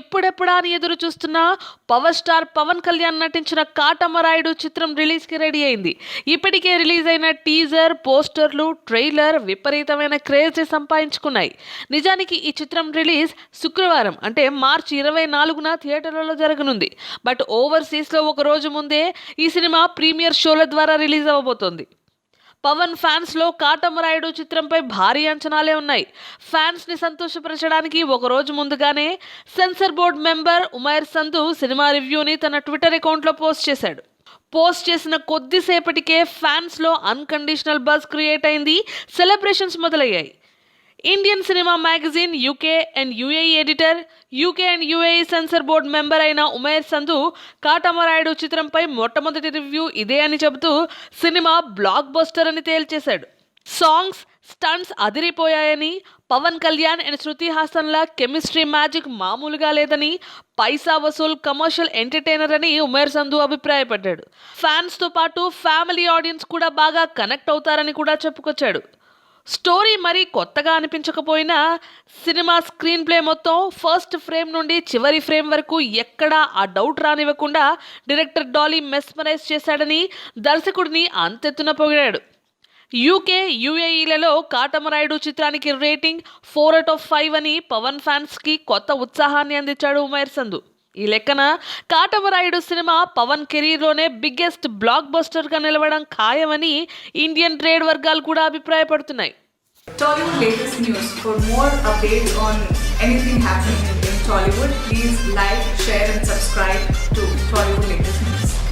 ఎప్పుడెప్పుడా అని ఎదురు చూస్తున్న పవర్ స్టార్ పవన్ కళ్యాణ్ నటించిన కాటమరాయుడు చిత్రం రిలీజ్కి రెడీ అయింది. ఇప్పటికే రిలీజ్ అయిన టీజర్ పోస్టర్లు ట్రైలర్ విపరీతమైన క్రేజ్ సంపాదించుకున్నాయి. నిజానికి ఈ చిత్రం రిలీజ్ శుక్రవారం అంటే మార్చి ఇరవై నాలుగున థియేటర్లలో జరగనుంది. బట్ ఓవర్సీస్లో ఒక రోజు ముందే ఈ సినిమా ప్రీమియర్ షోల ద్వారా రిలీజ్ అవ్వబోతోంది. పవన్ ఫ్యాన్స్లో కాటమరాయుడు చిత్రంపై భారీ అంచనాలే ఉన్నాయి. ఫ్యాన్స్ని సంతోషపరచడానికి ఒక రోజు ముందుగానే censor board member Umair Sandhu cinema రివ్యూని తన ట్విట్టర్ అకౌంట్లో పోస్ట్ చేశాడు. పోస్ట్ చేసిన కొద్దిసేపటికే ఫ్యాన్స్లో అన్కండిషనల్ బజ్ క్రియేట్ అయింది సెలబ్రేషన్స్ మొదలయ్యాయి. Indian cinema magazine UK and UAE editor UK and UAE censor board member అయిన ఉమేర్ సంధు కాటమరాయుడు చిత్రంపై మొట్టమొదటి రివ్యూ ఇదే అని చెబుతూ సినిమా బ్లాక్ బస్టర్ అని తేల్చేశాడు. సాంగ్స్ స్టంట్స్ అదిరిపోయాయని పవన్ కళ్యాణ్ అండ్ శృతి హాసన్ల కెమిస్ట్రీ మ్యాజిక్ మామూలుగా లేదని పైసా వసూల్ కమర్షియల్ ఎంటర్టైనర్ అని ఉమేర్ సంధు అభిప్రాయపడ్డాడు. ఫ్యాన్స్తో పాటు ఫ్యామిలీ ఆడియన్స్ కూడా బాగా కనెక్ట్ అవుతారని కూడా చెప్పుకొచ్చాడు. స్టోరీ మరీ కొత్తగా అనిపించకపోయినా సినిమా స్క్రీన్ ప్లే మొత్తం ఫస్ట్ ఫ్రేమ్ నుండి చివరి ఫ్రేమ్ వరకు ఎక్కడా ఆ డౌట్ రానివ్వకుండా డైరెక్టర్ డాలీ మెస్మరైజ్ చేశాడని దర్శకుడిని అంతెత్తున పొగిడాడు. యూకే యుఏఈలలో కాటమరాయుడు చిత్రానికి rating four out of five అని పవన్ ఫ్యాన్స్కి కొత్త ఉత్సాహాన్ని అందించాడు ఉమేర్ సంధు. ఈ లెక్కన కాటమరాయుడు సినిమా పవన్ కెరీర్లోనే బిగ్గెస్ట్ బ్లాక్ బస్టర్గా నిలవడం ఖాయమని ఇండియన్ ట్రేడ్ వర్గాలు కూడా అభిప్రాయపడుతున్నాయి Tollywood latest news. For more updates on anything happening in Tollywood, please like, share, and subscribe to Tollywood latest.